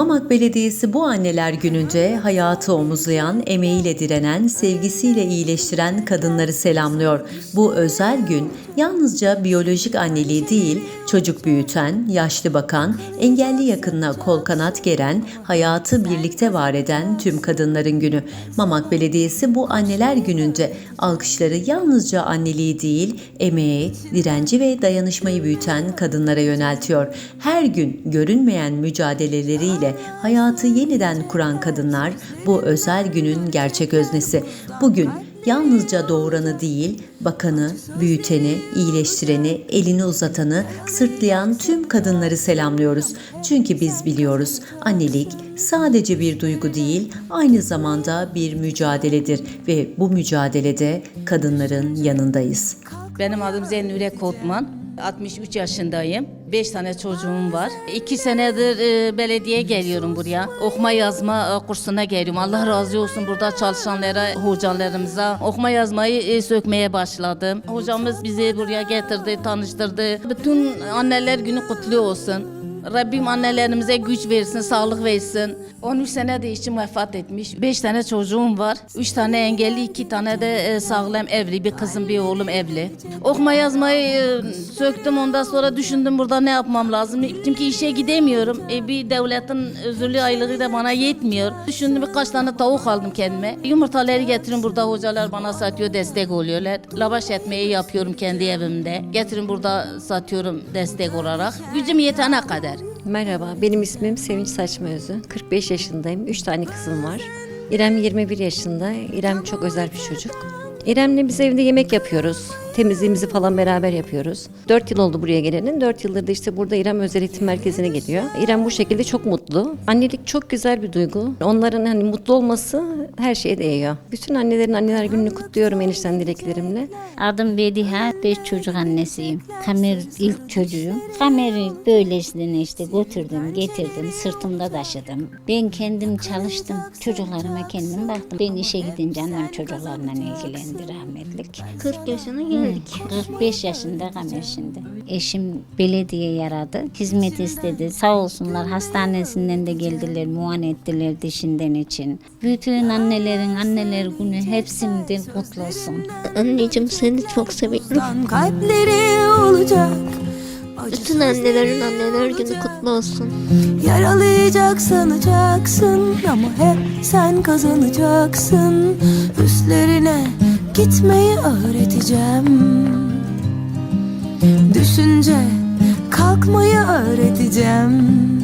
Mamak Belediyesi bu anneler gününce hayatı omuzlayan, emeğiyle direnen, sevgisiyle iyileştiren kadınları selamlıyor. Bu özel gün yalnızca biyolojik anneliği değil, çocuk büyüten, yaşlı bakan, engelli yakınına kol kanat geren, hayatı birlikte var eden tüm kadınların günü. Mamak Belediyesi bu anneler gününce alkışları yalnızca anneliği değil, emeği, direnci ve dayanışmayı büyüten kadınlara yöneltiyor. Her gün görünmeyen mücadeleleriyle hayatı yeniden kuran kadınlar bu özel günün gerçek öznesi. Bugün yalnızca doğuranı değil, bakanı, büyüteni, iyileştireni, elini uzatanı, sırtlayan tüm kadınları selamlıyoruz. Çünkü biz biliyoruz annelik sadece bir duygu değil, aynı zamanda bir mücadeledir ve bu mücadelede kadınların yanındayız. Benim adım Zennure Kotman. 63 yaşındayım. 5 tane çocuğum var. 2 senedir e, belediye geliyorum buraya. Okuma yazma e, kursuna geliyorum. Allah razı olsun burada çalışanlara, hocalarımıza okuma yazmayı e, sökmeye başladım. Hocamız bizi buraya getirdi, tanıştırdı. Bütün anneler günü kutlu olsun. Rabbim annelerimize güç versin, sağlık versin. 13 sene de eşim vefat etmiş. 5 tane çocuğum var. 3 tane engelli, 2 tane de e, sağlam evli. Bir kızım, bir oğlum evli. Okuma yazmayı e, söktüm. Ondan sonra düşündüm burada ne yapmam lazım. Çünkü işe gidemiyorum. E, bir devletin özürlü aylığı da bana yetmiyor. Düşündüm birkaç tane tavuk aldım kendime. Yumurtaları getirin burada hocalar bana satıyor, destek oluyorlar. Lavaş etmeyi yapıyorum kendi evimde. Getirin burada satıyorum destek olarak. Gücüm yetene kadar. Merhaba, benim ismim Sevinç Saçmaözü. 45 yaşındayım, 3 tane kızım var. İrem 21 yaşında, İrem çok özel bir çocuk. İrem'le biz evde yemek yapıyoruz. Temizliğimizi falan beraber yapıyoruz. 4 yıl oldu buraya gelenin. 4 yıldır da işte burada İrem Özel Eğitim Merkezi'ne geliyor. İrem bu şekilde çok mutlu. Annelik çok güzel bir duygu. Onların hani mutlu olması her şeye değiyor. Bütün annelerin anneler gününü kutluyorum enişten dileklerimle. Adım Bediha, beş çocuk annesiyim. Kamer ilk çocuğum. Kamer'i böylesine işte götürdüm, getirdim, sırtımda taşıdım. Ben kendim çalıştım, çocuklarıma kendim baktım. Ben işe gidince annem çocuklarla ilgilendi rahmetlik. 40 yaşına geldik. 45 yaşında Kamer şimdi. Eşim belediye yaradı, hizmet istedi. Sağ olsunlar hastanesinden de geldiler, muayene ettiler dişinden için. Bütün annelerin anneler günü hepsinden kutlu olsun. Anneciğim seni çok seviyorum. kalpleri olacak Bütün annelerin anneler günü kutlu olsun. Yaralayacak sanacaksın ama hep sen kazanacaksın Üstlerine gitmeyi öğreteceğim. Düşünce kalkmayı öğreteceğim